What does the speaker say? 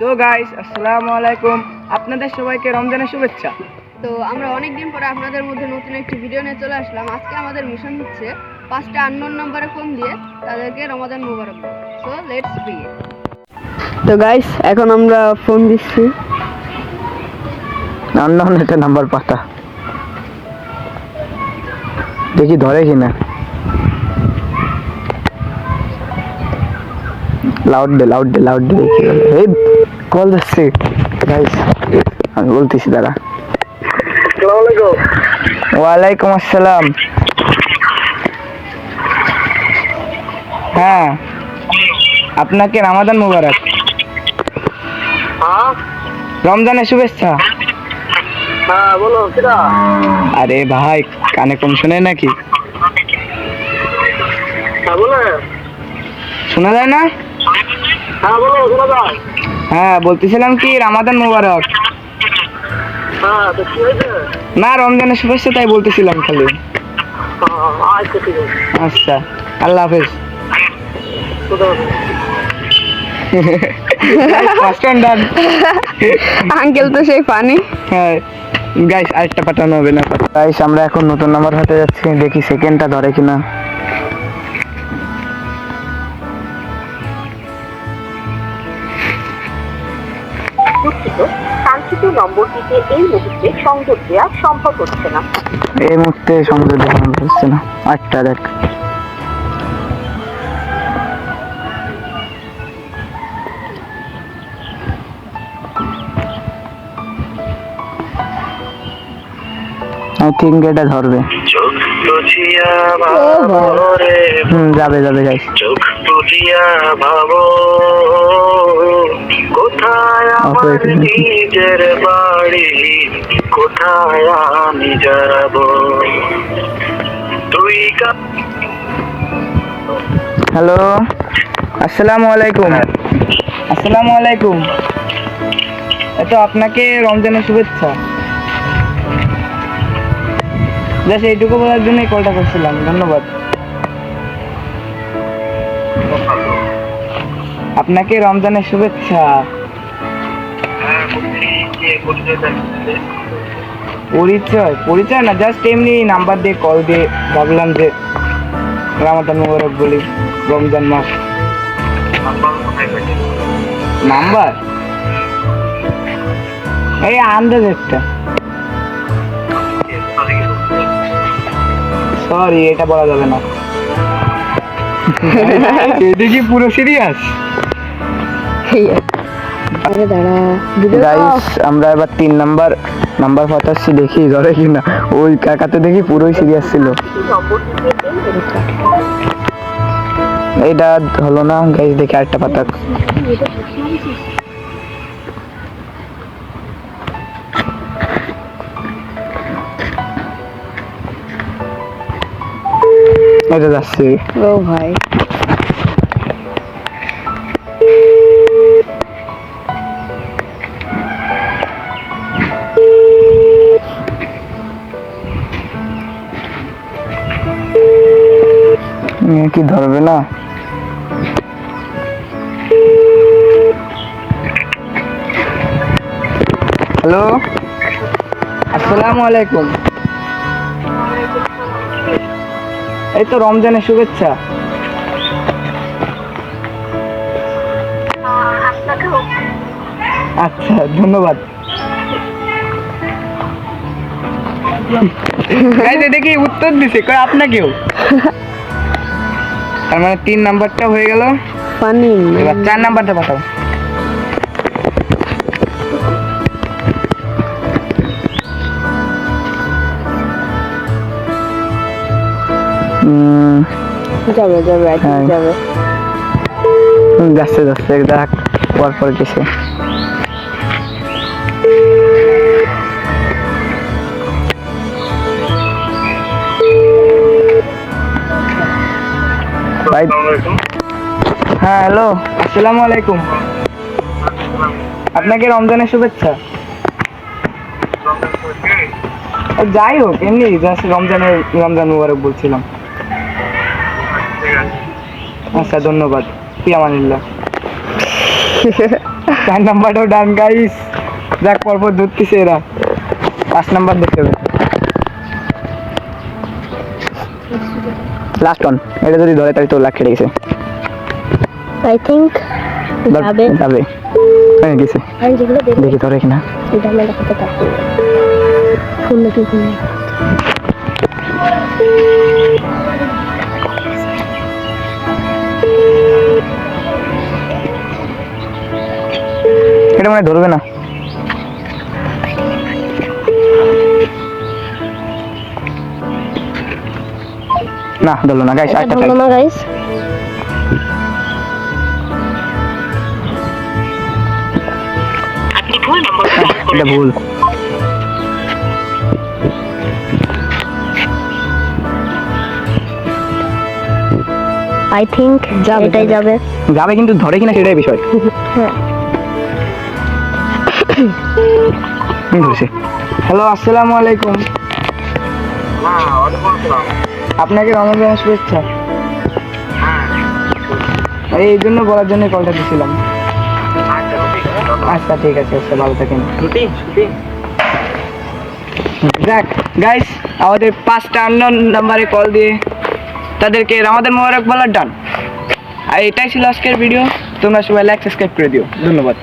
তো গাইস আসসালামু আলাইকুম। আপনাদের সবাইকে রমজানের শুভেচ্ছা। তো আমরা অনেক দিন পরে আপনাদের মধ্যে নতুন একটি ভিডিও নিয়ে চলে আসলাম। আজকে আমাদের মিশন হচ্ছে পাঁচটা আননোন নাম্বারে ফোন দিয়ে তাদেরকে Ramadan Mubarak. So let's be তো গাইস এখন আমরা ফোন দিচ্ছি। আননোন একটা নাম্বার পাতা দেখি ধরে কিনা। লাউড দে লাউড দে লাউড দে দেখি। এই কল যাচ্ছে গাইস আমি বলতেছি দাঁড়া। ওয়ালাইকুম আসসালাম। হ্যাঁ আপনাকে রামাদান মুবারক। রমজানের শুভেচ্ছা। হ্যাঁ আরে ভাই কানে কম শুনে নাকি? হ্যাঁ শোনা যায় না? হ্যাঁ বলো শোনা যায়? হ্যাঁ বলতেছিলাম কি রামাদান মুবারক। হ্যাঁ তো কি হয়েছে? না রমজানের শুভেচ্ছা তাই বলতেছিলাম খালি। আচ্ছা ঠিক আছে। আচ্ছা আল্লাহ হাফেজ। আঙ্কেল তো সেই ফানি হ্যাঁ গাইস আরেকটা পাঠানো হবে না। গাইস আমরা এখন নতুন নাম্বার হাতে যাচ্ছি দেখি সেকেন্ডটা ধরে কিনা। দুঃখিত কাঙ্ক্ষিত নম্বরটিতে এই মুহূর্তে সংযোগ দেওয়া সম্ভব হচ্ছে না। এই মুহূর্তে সংযোগ দেখানো হচ্ছে না। আটটা দেখ। আই থিঙ্ক এটা ধরবে। হুম যাবে যাবে গাইস চোখ বুঝিয়া ভাবো। কোথায় আমার নিজের বাড়ি? কোথায় আমি যাব? তুই হ্যালো আসসালামু আলাইকুম। আসসালামু আলাইকুম। তো আপনাকে রমজানের শুভেচ্ছা। জাস্ট এইটুকু বলার জন্যই কলটা করছিলাম। ধন্যবাদ। আপনাকে রমজানের শুভেচ্ছা। পরিচয়? পরিচয় না জাস্ট এমনি নাম্বার দিয়ে কল দিয়ে ভাবলাম যে রামাদান মোবারক বলি, রমজান মাস। নাম্বার এই আন্দাজ একটা। সরি এটা বলা যাবে না। এটা কি পুরো সিরিয়াস আমরা এবার তিন নাম্বার নাম্বার পাঠাচ্ছি দেখি ধরে কিনা। ওই কাকাতে দেখি পুরোই সিরিয়াস ছিল। এইটা হলো না গাইস দেখি আরেকটা পাতা। এটা যাচ্ছে। ও ভাই। কি ধরবে না? হ্যালো আসসালামু আলাইকুম এই তো রমজানের শুভেচ্ছা। আচ্ছা ধন্যবাদ। কি উত্তর দিছে। কয়, আপনাকেও? তার মানে তিন নাম্বারটা হয়ে গেল। ফানি এবার চার নাম্বারটা পাঠাও। যাবে যাবে হ্যাঁ। যাবে। যাচ্ছে যাচ্ছে দেখ পর পর গেছে। ভাই। হ্যাঁ হ্যালো আসসালামু আলাইকুম। আপনাকে রমজানের শুভেচ্ছা। যাই হোক এমনি জাস্ট রমজানের রমজান মুবারক বলছিলাম। আচ্ছা ধন্যবাদ। ফি আমানিল্লাহ। চার নাম্বারটাও ডান গাইস যাক পরপর ধরতেছে এরা। পাঁচ নাম্বার দেখতে হবে। লাস্ট অন এটা যদি ধরে তাহলে তো লাখ খেটে গেছে। আই থিঙ্ক যাবে। যাবে। হ্যাঁ গেছে। দেখি ধরে কিনা। এটা আমরা দেখাতে পারব। ফোন দেখি ফোন এটা মানে ধরবে না। না ধরলো না গাইস এটা আরেকটা ধরলো। না গাইস আপনি ভুল নম্বর এটা ভুল। আই থিঙ্ক যাবে, এটাই যাবে। যাবে কিন্তু ধরে কিনা সেটাই বিষয়। হ্যাঁ। ধরেছে। হ্যালো আসসালামু আলাইকুম। হ্যাঁ ওয়ালাইকুম আসসালাম। আপনাকে রমজান শুভেচ্ছা। এই জন্য বলার জন্য কলটা দিছিলাম। আচ্ছা ঠিক আছে আচ্ছা ভালো থাকেন। যাক গাইস আমাদের পাঁচটা আননোন নাম্বারে কল দিয়ে তাদেরকে রামাদান মোবারক বলার ডান আর এটাই ছিল আজকের ভিডিও তোমরা সবাই লাইক সাবস্ক্রাইব করে দিও। ধন্যবাদ।